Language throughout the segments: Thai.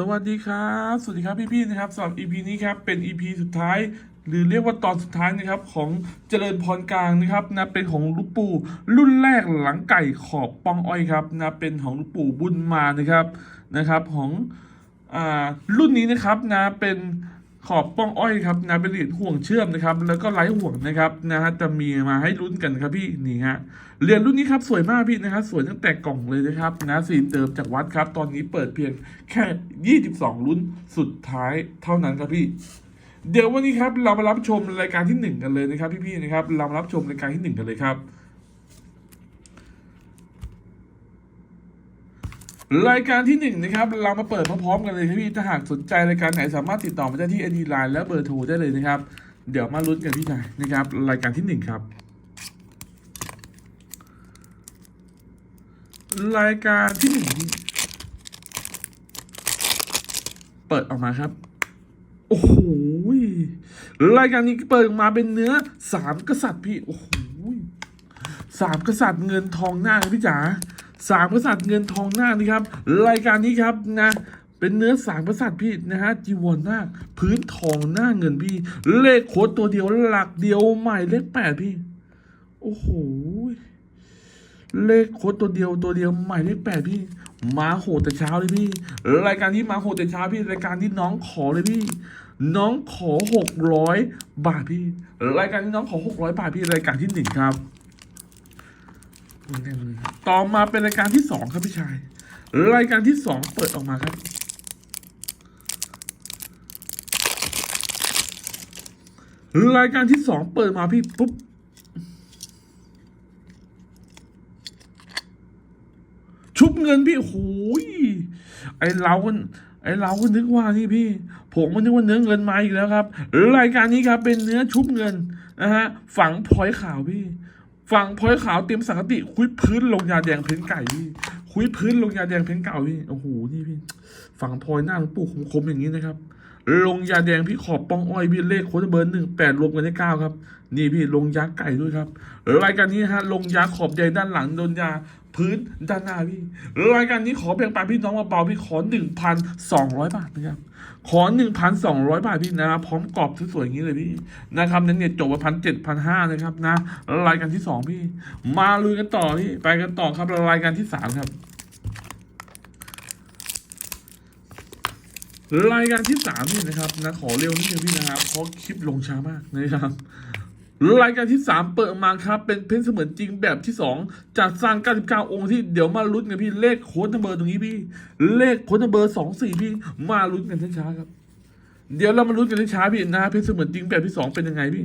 สวัสดีครับ สวัสดีครับพี่ๆนะครับสำหรับ EP นี้ครับเป็น EP สุดท้าย หรือเรียกว่าตอนสุดท้ายนะครับของเจริญพรกลางนะครับนะเป็นของลูกปู่รุ่นแรกหลังไก่ขอบปองอ้อยครับนะเป็นของลูกปู่บุญมานะครับนะครับของอ่ารุ่นนี้นะครับนะเป็น ขอบป้องอ้อยครับนะเป็นเหรียญห่วงเชื่อมนะครับ แล้วก็ไร้ห่วงนะครับนะฮะจะมีมาให้ลุ้นกันครับพี่นี่ฮะเหรียญรุ่นนี้ครับสวยมากพี่นะครับสวยตั้งแต่กล่องเลยนะครับนะสีเติมจากวัดครับ ตอนนี้เปิดเพียงแค่ 22 รุ่นสุดท้ายเท่านั้นครับพี่ เดี๋ยววันนี้ครับเรามารับชมรายการที่หนึ่งกันเลยนะครับ พี่ๆนะครับเรามารับชมรายการที่หนึ่งกันเลยครับ รายการที่หนึ่งนะครับ เรามาเปิดพร้อมๆกันเลยครับพี่ถ้าหากสนใจรายการไหนสามารถติดต่อมาได้ที่ ID Line และเบอร์โทรได้เลยนะครับ เดี๋ยวมาลุ้นกันพี่ชายนะครับ รายการที่หนึ่งครับ รายการที่หนึ่งเปิดออกมาครับ โอ้โหรายการนี้เปิดออกมาเป็นเนื้อสามกษัตริย์พี่โอ้โหสามกษัตริย์เงินทองหน้าครับพี่จ๋า สามกษัตริย์เงินทองหน้านี่ครับ รายการนี้ครับนะเป็นเนื้อสามกษัตย์พี่นะฮะจีวรหน้าคพื้นทองหน้าเงินพี่ เลขโค้ดตัวเดียวหลักเดียวใหม่เลขแปดพี่ โอ้โหเลขโค้ดตัวเดียวตัวเดียวใหมายเลขแปดพี่มาโหดแต่เช้าเลยพี่ รายการที่มาโหดแต่เช้าพี่ รายการที่น้องขอเลยพี่ น้องขอหกร้อยบาทพี่ รายการที่น้องขอหกร้อยบาทพี่รายการที่หนึ่งครับ ต่อมาเป็นรายการที่สองครับพี่ชาย รายการที่สองเปิดออกมาครับ รายการที่สองเปิดมาพี่ปุ๊บชุบเงินพี่โอ้โหยไอเราก็ไอเราก็นึกว่านี่พี่ ผมก็นึกว่าเนื้อเงินมาอีกแล้วครับ รายการนี้ครับเป็นเนื้อชุบเงินนะฮะฝังพลอยข่าวพี่ ฝั่งพลอยขาวเตรียมสังกติ คุยพื้นลงยาแดงเพ้นไก่พี่คุยพื้นลงยาแดงเพ้นเก่าพี่โอ้โหนี่พี่ ฝั่งพลอยหน้าหลวงปู่คมๆอย่างนี้นะครับลงยาแดงพี่ขอบปองอ้อยพี่เลขโค้ดเบอร์หนึ่งแปดรวมกันได้เก้าครับ นี่พี่ลงยาไก่ด้วยครับรายการนี้ฮะลงยาขอบใหญ่ด้านหลังโดนยาพื้นด้านหน้าพี่รายการนี้ขอแบ่งปันพี่น้องเบาๆพี่ขอหนึ่งพันสองร้อยบาทนะครับ ขอหนึ่งพันสองร้อยบาทพี่นะครับพร้อมกรอบสวยๆอย่างนี้เลยพี่นะครับนั้นเนี่ยจบไปพันเจ็ดพันห้านะครับนะรายการที่สองพี่ มาลุยกันต่อพี่ ไปกันต่อครับรายการที่สามครับรายการที่สามนี่นะครับนะขอเร็วนิดนึงพี่นะครับเพราะคลิปลงช้ามากนะครับ รายการที่สามเปิดมาครับเป็นเพนเสมือนจริงแบบที่สองจัดสร้าง 99 องค์ที่เดี๋ยวมาลุ้นกันพี่เลขโค้ดนัมเบอร์ตรงนี้พี่ เลขโค้ดนัมเบอร์สองสี่พี่มาลุ้นกันช้าๆครับ เดี๋ยวเรามาลุ้นกันช้าๆพี่นะเพนเสมือนจริงแบบที่สองเป็นยังไงพี่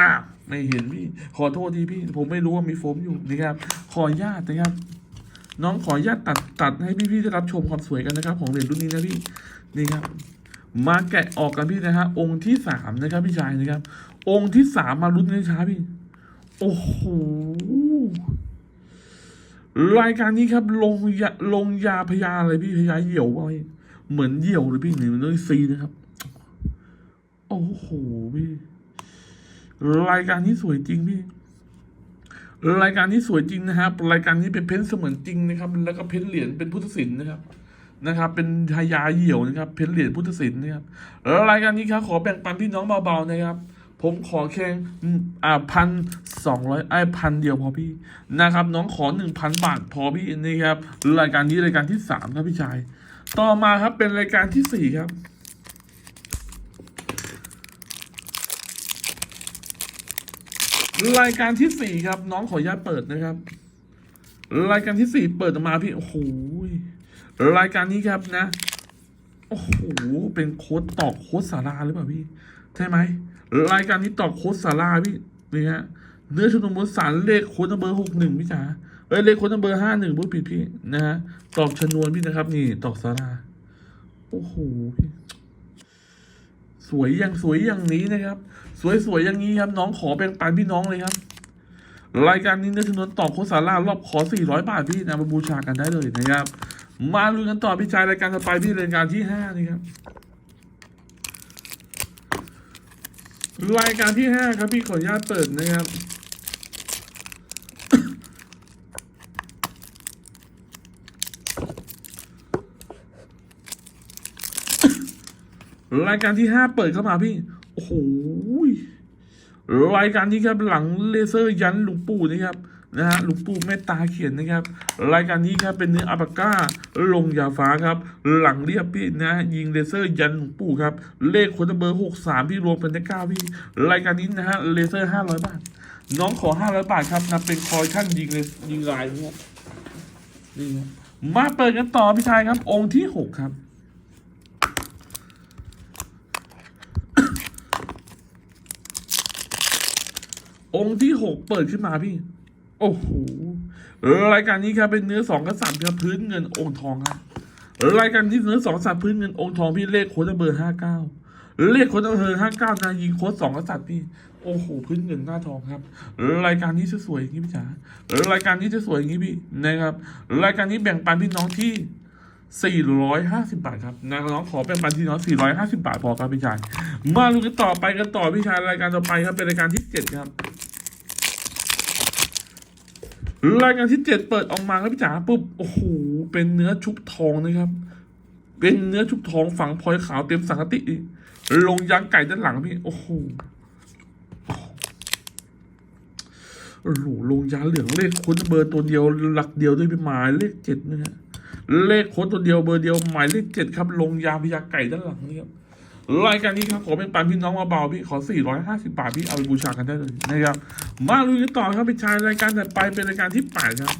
อ้าวไม่เห็นพี่ ขอโทษทีพี่ ผมไม่รู้ว่ามีโฟมอยู่นะครับ ขออนุญาตนะครับ น้องขออนุญาตตัดตัดให้พี่ๆได้รับชมความสวยกันนะครับ ของเหรียญรุ่นนี้นะพี่นี่ครับมาแกะออกกันพี่นะฮะองค์ที่สามนะครับพี่ชายนะครับ องค์ที่สามมาลุ้นกันช้าพี่ โอ้โห รายการนี้ครับลงยาลงยาพยาอะไรพี่พยาเหี่ยวไว้เหมือนเหี่ยวเลยพี่หนึ่งเลยซีนะครับ โอ้โหพี่ รายการนี้สวยจริงพี่ รายการนี้สวยจริงนะครับ รายการนี้เป็นเพ้นเสมือนจริงนะครับ แล้วก็เพ้นเหรียญเป็นพุทธศิลป์นะครับนะครับเป็นทายาเหี่ยวนะครับ เพ้นเหรียญพุทธศิลป์นะครับแล้วรายการนี้ครับขอแบ่งปันพี่น้องเบาๆนะครับ ผมขอแค่งอ่าพันสองร้อยไอ้พันเดียวพอพี่นะครับ น้องขอหนึ่งพันบาทพอพี่นี่ครับรายการนี้รายการที่สามครับพี่ชาย ต่อมาครับเป็นรายการที่สี่ครับรายการที่สี่ครับ น้องขออนุญาตเปิดนะครับ รายการที่สี่เปิดออกมาพี่โอ้โหรายการนี้ครับนะ โอ้โหเป็นโค้ดตอกโค้ดสาราหรือเปล่าพี่ ใช่ไหม รายการนี้ตอกโค้ดสาราพี่นี่ฮะเนื้อชุดนมสารเลขโค้ดนัมเบอร์หกหนึ่งพี่จ๋าเอ้ยเลขโค้ดนัมเบอร์ห้าหนึ่งพูดผิดพี่นะฮะตอกชนวนพี่นะครับ นี่ตอกสาราโอ้โหพี่สวยอย่างสวยอย่างนี้นะครับ สวยๆอย่างนี้ครับ น้องขอแบ่งปันพี่น้องเลยครับ รายการนี้เนื้อชนวนตอกโคตรสารารอบขอ400บาทพี่นะมาบูชากันได้เลยนะครับ มาลุยกันต่อพี่ชายรายการต่อไปพี่รายการที่ห้านี่ครับ รายการที่ห้าครับพี่ขออนุญาตเปิดนะครับ รายการที่ห้าเปิดเข้ามาพี่ โอ้โหรายการนี้ครับหลังเลเซอร์ยันหลวงปู่นะครับ นะฮะหลวงปู่เมตตาเขียนนะครับ รายการนี้ครับเป็นเนื้ออัปปาก้า ลงยาฟ้าครับ หลังเรียบพี่นะยิงเลเซอร์ยันหลวงปู่ครับ เลขคนเบอร์หกสามพี่รวมเป็นได้เก้าพี่ รายการนี้นะฮะเลเซอร์ห้าร้อยบาท น้องขอห้าร้อยบาทครับนะเป็นคอยท่านยิงเลยยิงลายนะครับนี่ครับมาเปิดกันต่อพี่ชายครับ องค์ที่หกครับองค์ที่หกเปิดขึ้นมาพี่ โอ้โหรายการนี้ครับเป็นเนื้อสองกษัตริย์ครับพื้นเงินองค์ทองครับรายการที่เนื้อสองกษัตริย์พื้นเงินองค์ทองพี่เลขโค้ดเบอร์ห้าเก้าเลขโค้ดเบอร์ห้าเก้านายิงโค้ดสองกษัตริย์พี่โอ้โหพื้นเงินหน้าทองครับ รายการนี้จะสวยอย่างนี้พี่จ๋ารายการนี้จะสวยอย่างนี้พี่นะครับรายการนี้แบ่งปันพี่น้องที่450 บาทครับนะน้องขอแบ่งปันพี่น้อง450 บาทพอครับพี่ชาย มาดูกันต่อไปกันต่อพี่ชายรายการต่อไปครับเป็นรายการที่เจ็ดครับ รายการที่เจ็ดเปิดออกมาครับพี่จ๋าปุ๊บโอ้โหเป็นเนื้อชุบทองนะครับ เป็นเนื้อชุบทองฝังพลอยขาวเต็มสังกติอีกลงยางไก่ด้านหลังพี่โอ้โหโอ้โหลงยาเหลืองเลขค้ดเบอร์ตัวเดียวหลักเดียวด้วยพี่หมายเลขเจ็ดนะฮะเลขค้ดตัวเดียวเบอร์เดียวหมายเลขเจ็ดครับ ลงยาพยาไก่ด้านหลังนี่ครับ รายการนี้ครับขอเป็นปันพี่น้องมาเบาพี่ขอ 450 บาทพี่เอาไปบูชากันได้เลยนะครับมาลุยกันต่อครับพี่ชายรายการถัดไปเป็นรายการที่แปดครับ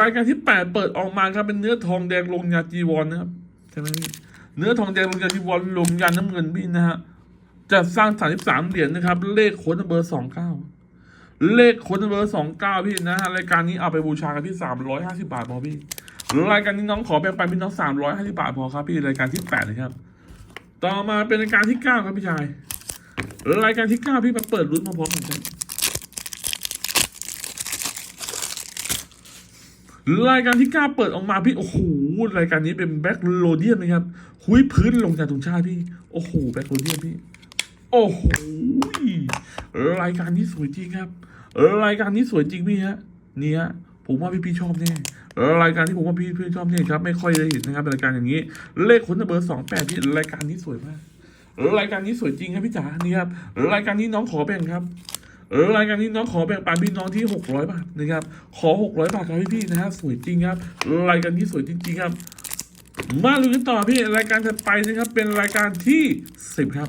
รายการที่แปดเปิดออกมาครับเป็นเนื้อทองแดงลงยาจีวรนะครับใช่ไหมเนื้อทองแดงลงยาจีวรลงยาน้ำเงินพี่นะฮะจะสร้างสามสิบสามเหรียญนะครับ เลขโค้ดเบอร์สองเก้า เลขค้ดเบอร์สองเก้าพี่นะฮะรายการนี้เอาไปบูชากันที่สามร้อยห้าสิบาทพอพี่รายการนี้น้องขอแบ่งไปพี่น้องสามร้อยห้าสิบาทพอครับพี่รายการที่แปดนะครับ ต่อมาเป็นรายการที่เก้าครับพี่ชายรายการที่เก้าพี่มาเปิดรุ่นมาพร้อมกันครับรายการที่เก้าเปิดออกมาพี่โอ้โหรายการนี้เป็นแบ็คโลเดียนนะครับหุยพื้นลงจากธงชาติพี่โอ้โหแบ็คโลเดียนพี่ โอ้โหรายการนี้สวยจริงครับ รายการนี้สวยจริงพี่ฮะเนี่ยผมว่าพี่พี่ชอบแน่รายการที่ผมว่าพี่พี่ชอบแน่ครับ ไม่ค่อยได้เห็นนะครับรายการอย่างนี้ เลขคนเบอร์สองแปดพี่รายการนี้สวยมากรายการนี้สวยจริงครับพี่จ๋านี่ครับรายการนี้น้องขอแบ่งครับรายการนี้น้องขอแบ่งปันพี่น้องที่หกร้อยบาทนะครับขอหกร้อยบาทครับพี่พี่ๆนะฮะสวยจริงครับรายการนี้สวยจริง ๆ ครับ มาลุยกันต่อพี่รายการถัดไปนะครับเป็นรายการที่สิบครับ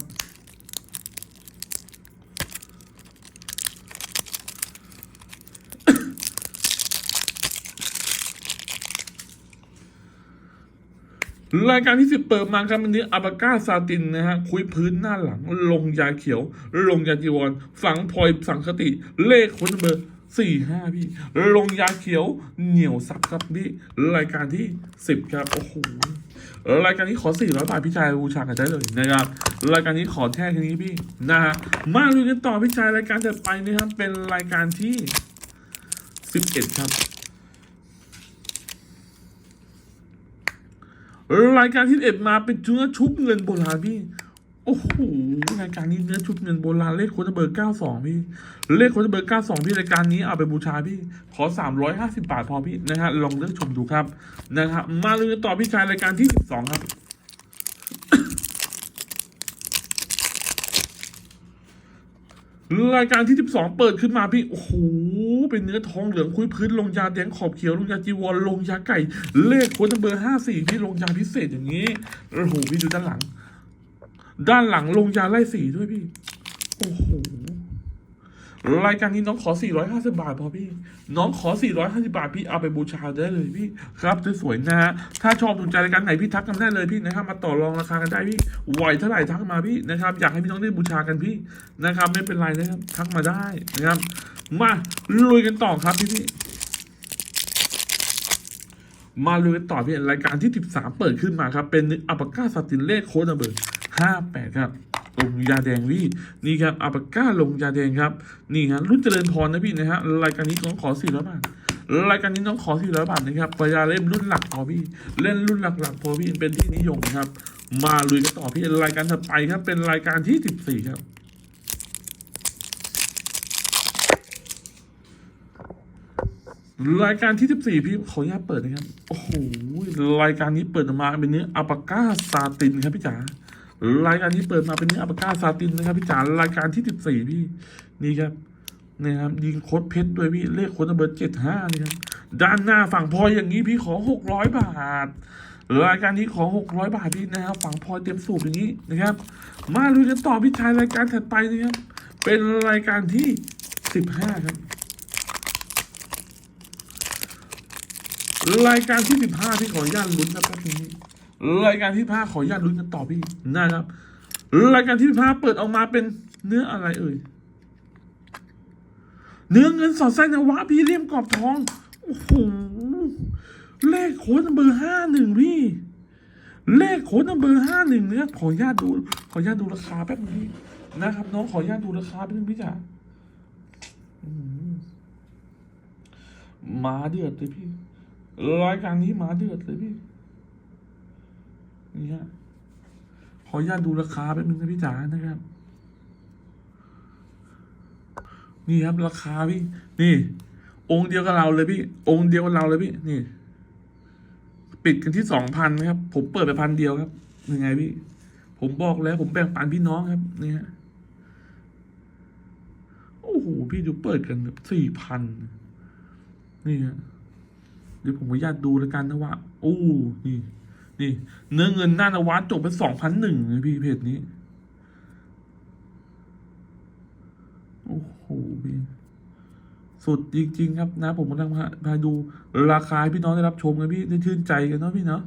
รายการที่สิบเปิดมาครับวันนี้อัปาก้าซาตินนะฮะคุยพื้นหน้าหลัง ลงยาเขียว ลงยาจีวร ฝังพลอยสังคติ เลขคนเบอร์สี่ห้าพี่ ลงยาเขียวเหนียวซับครับพี่รายการที่สิบครับโอ้โหรายการนี้ขอสี่ร้อยบาทพี่ชายบูชากันได้เลยนะครับรายการนี้ขอแท้แค่นี้พี่นะฮะมาลุยกันต่อพี่ชายรายการถัดไปนะครับเป็นรายการที่สิบเอ็ดครับ รายการที่เอ็ดมาเป็นเนื้อชุบเงินโบราณพี่ โอ้โหรายการนี้เนื้อชุบเงินโบราณเลขโคตรเบอร์เก้าสองพี่ เลขโคตรเบอร์เก้าสองพี่รายการนี้เอาไปบูชาพี่ ขอสามร้อยห้าสิบาทพอพี่นะฮะลองเลือกชมดูครับนะครับมาเลยต่อพี่ชายรายการที่สิบสองครับ รายการที่ 12 เปิดขึ้นมาพี่โอ้โหเป็นเนื้อทองเหลืองคุยพื้นลงยาแดงขอบเขียวลงยาจีวรลงยาไก่ เลขโค้ดเบอร์ 54พี่ลงยาพิเศษอย่างนี้โอ้โหพี่ดูด้านหลัง ด้านหลังลงยาไล่สีด้วยพี่ โอ้โห รายการนี้น้องขอ 450 บาทพอพี่ น้องขอ 450 บาทพี่เอาไปบูชาได้เลยพี่ ครับสวยๆนะฮะ ถ้าชอบถูกใจรายการไหนพี่ทักกันได้เลยพี่นะครับ มาต่อรองราคากันได้พี่ไหวเท่าไหร่ทักมาพี่นะครับ อยากให้พี่น้องได้บูชากันพี่นะครับ ไม่เป็นไรนะครับ ทักมาได้นะครับ มาลุยกันต่อครับพี่พี่ๆมาลุยกันต่อพี่รายการที่ 13 เปิดขึ้นมาครับ เป็นอัปปาก้าสตินเลขโค้ดเบอร์58 ครับ ลงยาแดงพี่นี่ครับอัปปาก้าลงยาแดงครับนี่ครับรุ่นเจริญพรนะพี่นะฮะรายการนี้น้องขอ400บาทรายการนี้น้องขอ400บาทนะครับพยายาเล่นรุ่นหลักพอพี่ เล่นรุ่นหลักๆพอพี่เป็นที่นิยมครับ มาลุยกันต่อพี่รายการถัดไปครับ เป็นรายการที่14ครับรายการที่สิบสี่พี่ขออนุญาตเปิดนะครับ โอ้โห รายการนี้เปิดออกมาเป็นเนื้ออัปก้าซาตินครับพี่จ๋า รายการนี้เปิดมาเป็นเนื้ออัปก้าซาตินนะครับพี่จ๋ารายการที่สิบสี่พี่ นี่ครับนี่ครับยิงโค้ดเพชรด้วยพี่เลขโค้ดเบอร์เจ็ดห้านี่ครับด้านหน้าฝั่งพลอยอย่างนี้พี่ขอหกร้อยบาท รายการนี้ขอหกร้อยบาทพี่นะครับฝั่งพลอยเต็มสูบอย่างนี้นะครับ มาลุยกันต่อพี่ชายรายการถัดไปนะครับเป็นรายการที่สิบห้าครับ รายการที่สิบห้าพี่ขออนุญาตลุ้นนะครับทีนี้ รายการที่ห้าขออนุญาตลุ้นกันต่อพี่นะครับ รายการที่ห้าเปิดออกมาเป็นเนื้ออะไรเอ่ย เนื้อเงินสอดไส้นวะพี่เลี่ยมกรอบทอง โอ้โห เลขโค้ดเบอร์ห้าหนึ่งพี่ เลขโค้ดเบอร์ห้าหนึ่งเนี่ยขออนุญาตดู ขออนุญาตดูราคาแป๊บนึงพี่นะครับ น้องขออนุญาตดูราคาแป๊บนึงพี่จ๋ามาเดือดเลยพี่ รายการนี้มาเดือดเลยพี่ นี่ฮะขออนุญาตดูราคาแป๊บนึงนะพี่จ๋านะครับ นี่ครับราคาพี่ นี่ องค์เดียวกับเราเลยพี่ องค์เดียวกับเราเลยพี่ นี่ ปิดกันที่สองพันนะครับ ผมเปิดไปพันเดียวครับยังไงพี่ ผมบอกแล้ว ผมแบ่งปันพี่น้องครับ นี่ฮะโอ้โหพี่ดูเปิดกันแบบสี่พันนี่ฮะเดี๋ยวผมขออนุญาตดูแล้วกันนะว่าโอ้นี่ นี่ เนื้อเงินหน้านวัดจบไปสองพันหนึ่งเลยพี่เพจนี้ โอ้โหพี่สุดจริง ๆ ครับนะ ผมกำลังพาดูราคาพี่น้องได้รับชมกันพี่ได้ชื่นใจกันเนาะพี่เนาะ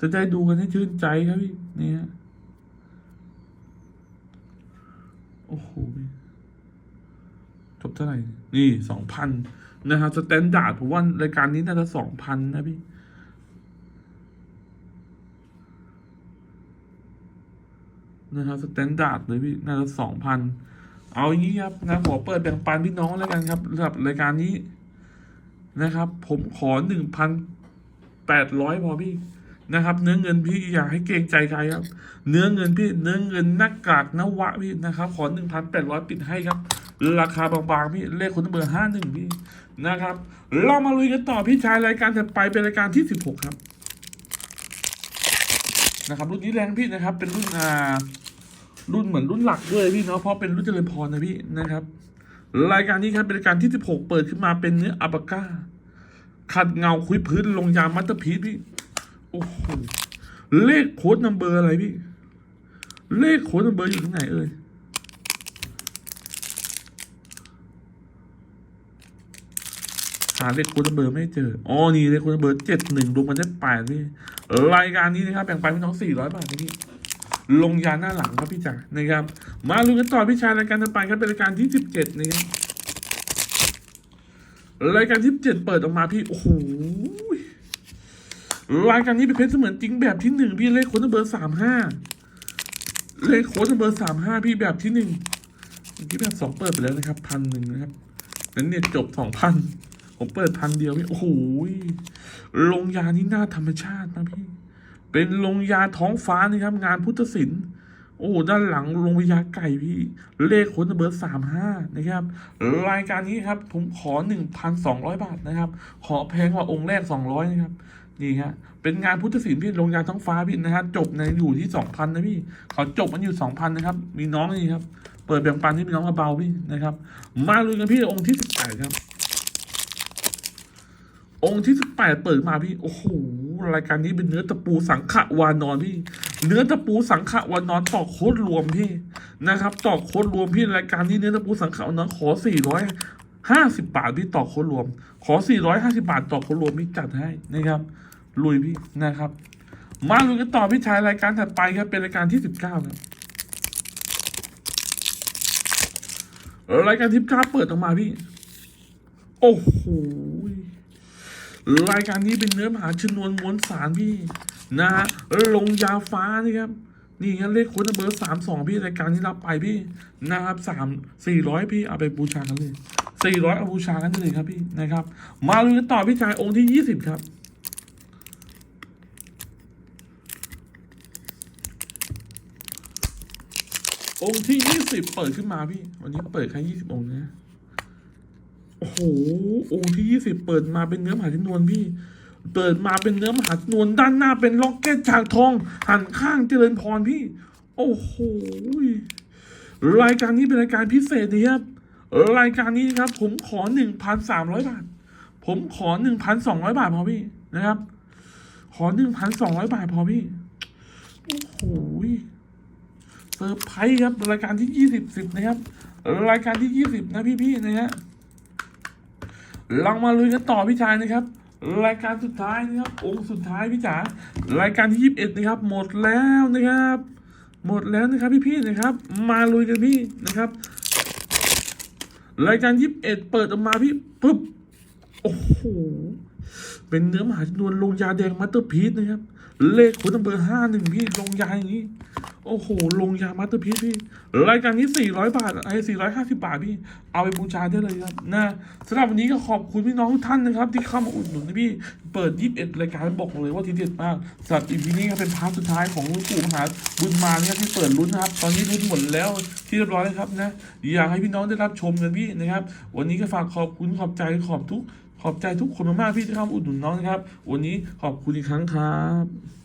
จะได้ดูกันให้ชื่นใจครับพี่นี่ฮะโอ้โหจบเท่าไหร่ นี่สองพันนะครับสแตนดาร์ดผมว่ารายการนี้น่าจะสองพันนะพี่ นะครับสแตนดาร์ดเลยพี่น่าจะสองพันเอาอย่างนี้ครับนะขอเปิดแบ่งปันพี่น้องแล้วกันครับสำหรับรายการนี้นะครับ ผมขอหนึ่งพันแปดร้อยพอพี่นะครับ เนื้อเงินพี่อย่าให้เกรงใจใครครับ เนื้อเงินพี่เนื้อเงินหน้ากากนวะพี่นะครับ ขอหนึ่งพันแปดร้อยปิดให้ครับ ราคาบางๆพี่เลขคนเบอร์ห้าหนึ่งพี่นะครับ เรามาลุยกันต่อพี่ชายรายการถัดไปเป็นรายการที่สิบหกครับ นะครับรุ่นนี้แรงพี่นะครับ เป็นรุ่นอ่ารุ่นเหมือนรุ่นหลักด้วยพี่เนาะเพราะเป็นรุ่นเจริญพรนะพี่นะครับ รายการนี้ครับเป็นรายการที่ 16 เปิดขึ้นมาเป็นเนื้ออัปปาก้าขัดเงาคุยพื้นลงยามัตเตอร์พีซพี่โอ้โหเลขโค้ดนัมเบอร์อะไรพี่ เลขโค้ดนัมเบอร์อยู่ที่ไหนเอ่ย หาเลขโค้ดนัมเบอร์ไม่เจออ๋อนี่เลขโค้ดนัมเบอร์เจ็ดหนึ่งรวมกันได้แปดพี่รายการนี้นะครับแบ่งไปันพี่น้องสี่ร้อยบาทนี่ลงยาหน้าหลังครับพี่จ๋านะครับ มาลุ้นกันต่อพี่ชายรายการต่อไปครับเป็นรายการที่สิบเจ็ดนะครับรายการที่เจ็ดเปิดออกมาพี่โอ้โหรายการนี้เป็นเพชรเสมือนจริงแบบที่หนึ่งพี่เลขโค้ดเบอร์สามห้าเลขโค้ดเบอร์สามห้าพี่แบบที่หนึ่งเมื่อกี้แบบสองเปิดไปแล้วนะครับพันหนึ่งนะครับนั้นเนี่ยจบสองพัน ผมเปิดพันเดียวพี่โอ้โหลงยานี่น้าธรรมชาติมากพี่ เป็นลงยาท้องฟ้านะครับ งานพุทธศิลป์โอ้ด้านหลังลงยาไก่พี่ เลขคนเบอร์สามห้านะครับ รายการนี้ครับ ผมขอหนึ่งพันสองร้อยบาทนะครับ ขอแพงกว่าองค์แรกสองร้อยนะครับนี่ฮะเป็นงานพุทธศิลป์พี่ลงยาท้องฟ้าพี่นะฮะจบในอยู่ที่สองพันนะพี่เขาจบมันอยู่สองพันนะครับ มีน้องนี่ครับ เปิดแบ่งปันที่มีน้องกระเบาพี่นะครับ มาลุยกันพี่องค์ที่สิบแปดครับ องค์ที่สิบแปดเปิดมาพี่ โอ้โหรายการนี้เป็นเนื้อตะปูสังขวานอนพี่ เนื้อตะปูสังขวานอนต่อโค้ดรวมพี่นะครับ ต่อโค้ดรวมพี่รายการนี้เนื้อตะปูสังขวานอนขอสี่ร้อยห้าสิบบาทพี่ต่อโค้ดรวม ขอสี่ร้อยห้าสิบาทต่อโค้ดรวมพี่จัดให้นะครับลุยพี่นะครับ มาลุยกันต่อพี่ชายรายการถัดไปครับเป็นรายการที่สิบเก้าครับรายการที่สิบเก้าเปิดออกมาพี่ โอ้โห รายการนี้เป็นเนื้อหาชนวนมวลสารพี่ นะฮะลงยาฟ้านี่ครับ นี่ฮะเลขค้ดเบอร์สามสองพี่รายการนี้รับไปพี่นะครับสามสี่ร้อยพี่เอาไปบูชากันเลยสี่ร้อยเอาบูชากันเลยครับพี่นะครับ มาลุยกันต่อพี่ชายองค์ที่ยี่สิบครับองค์ที่ยี่สิบเปิดขึ้นมาพี่ วันนี้เปิดแค่ยี่สิบองค์นะ โอ้โหองค์ที่ยี่สิบเปิดมาเป็นเนื้อมหาชนวนพี่ เปิดมาเป็นเนื้อมหาชนวนด้านหน้าเป็นล็อกเก็ตฉากทอง หันข้างเจริญพรพี่ โอ้โหรายการนี้เป็นรายการพิเศษนะครับรายการนี้นะครับ ผมขอหนึ่งพันสามร้อยบาท ผมขอหนึ่งพันสองร้อยบาทพอพี่นะครับ ขอหนึ่งพันสองร้อยบาทพอพี่ โอ้โหเซอร์ไพรส์ครับ รายการที่ยี่สิบสิบนะครับ รายการที่ยี่สิบนะพี่ๆนะฮะ ลองมาลุยกันต่อพี่ชายนะครับ รายการสุดท้ายนะครับ องค์สุดท้ายพี่จ๋ารายการที่ยี่สิบเอ็ดนะครับ หมดแล้วนะครับ หมดแล้วนะครับพี่ๆนะครับ มาลุยกันพี่นะครับ รายการยี่สิบเอ็ดเปิดออกมาพี่ปุ๊บโอ้โหเป็นเนื้อมหาชนวนลงยาแดงมัตเตอร์พีซนะครับ เลขคุณเบอร์ห้าหนึ่งพี่ลงยาอย่างนี้ โอ้โห ลงยามัตเตอร์พีซพี่ รายการนี้สี่ร้อยบาท ไอ้สี่ร้อยห้าสิบาทพี่ เอาไปบูชาได้เลยครับ นะสำหรับวันนี้ก็ขอบคุณพี่น้องทุกท่านนะครับ ที่เข้ามาอุดหนุนนะพี่ เปิดยี่สิบเอ็ดรายการบอกเลยว่าทีเด็ดมากสำหรับอีพีนี้ก็เป็นพาร์ทสุดท้ายของลวงปู่มหาบุญมาเนี่ยที่เปิดลุ้นนะครับ ตอนนี้ลุ้นหมดแล้วที่เรียบร้อยแล้วครับนะ อยากให้พี่น้องได้รับชมกันพี่นะครับ วันนี้ก็ฝากขอบคุณขอบใจขอบทุก ขอบใจทุกคนมากๆพี่ที่เข้ามาอุดหนุนน้องนะครับ วันนี้ขอบคุณอีกครั้งครับ